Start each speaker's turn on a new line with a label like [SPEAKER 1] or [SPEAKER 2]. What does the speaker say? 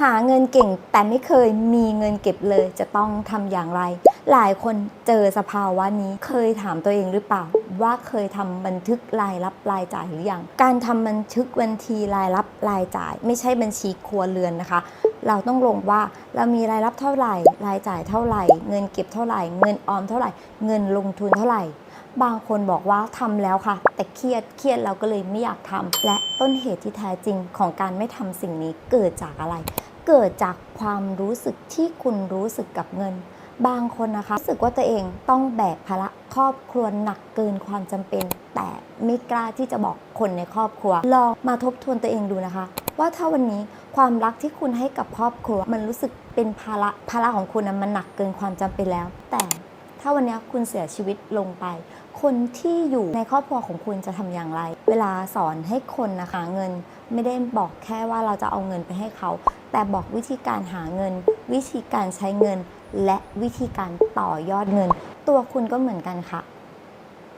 [SPEAKER 1] หาเงินเก่งแต่ไม่เคยมีเงินเก็บเลยจะต้องทำอย่างไร หลายคนเจอสภาวะนี้เคยถามตัวเองหรือเปล่า ว่าเคยทำบันทึกรายรับรายจ่ายหรือยังการทำบันทึกบัญชีรายรับรายจ่าย ไม่ใช่บัญชีครัวเรือนนะคะ เราต้องลงว่าเรามีรายรับเท่าไหร่ รายจ่ายเท่าไหร่ เงินเก็บเท่าไหร่ เงินออมเท่าไหร่ เงินลงทุนเท่าไหร่บางคนบอกว่าทำแล้วค่ะ แต่เครียดเครียดเราก็เลยไม่อยากทำและต้นเหตุที่แท้จริงของการไม่ทำสิ่งนี้เกิดจากอะไร เกิดจากความรู้สึกที่คุณรู้สึกกับเงิน บางคนนะคะรู้สึกว่าตัวเองต้องแบกภาระครอบครัวหนักเกินความจำเป็น แต่ไม่กล้าที่จะบอกคนในครอบครัว ลองมาทบทวนตัวเองดูนะคะ ว่าถ้าวันนี้ความรักที่คุณให้กับครอบครัว มันรู้สึกเป็นภาระภาระของคุณนะมันหนักเกินความจำเป็นแล้ว แต่ ถ้าวันนี้คุณเสียชีวิตลงไป คนที่อยู่ในครอบครัวของคุณจะทำอย่างไร เวลาสอนให้คนนะคะเงินไม่ได้บอกแค่ว่าเราจะเอาเงินไปให้เขา แต่บอกวิธีการหาเงิน วิธีการใช้เงิน และวิธีการต่อยอดเงิน ตัวคุณก็เหมือนกันค่ะ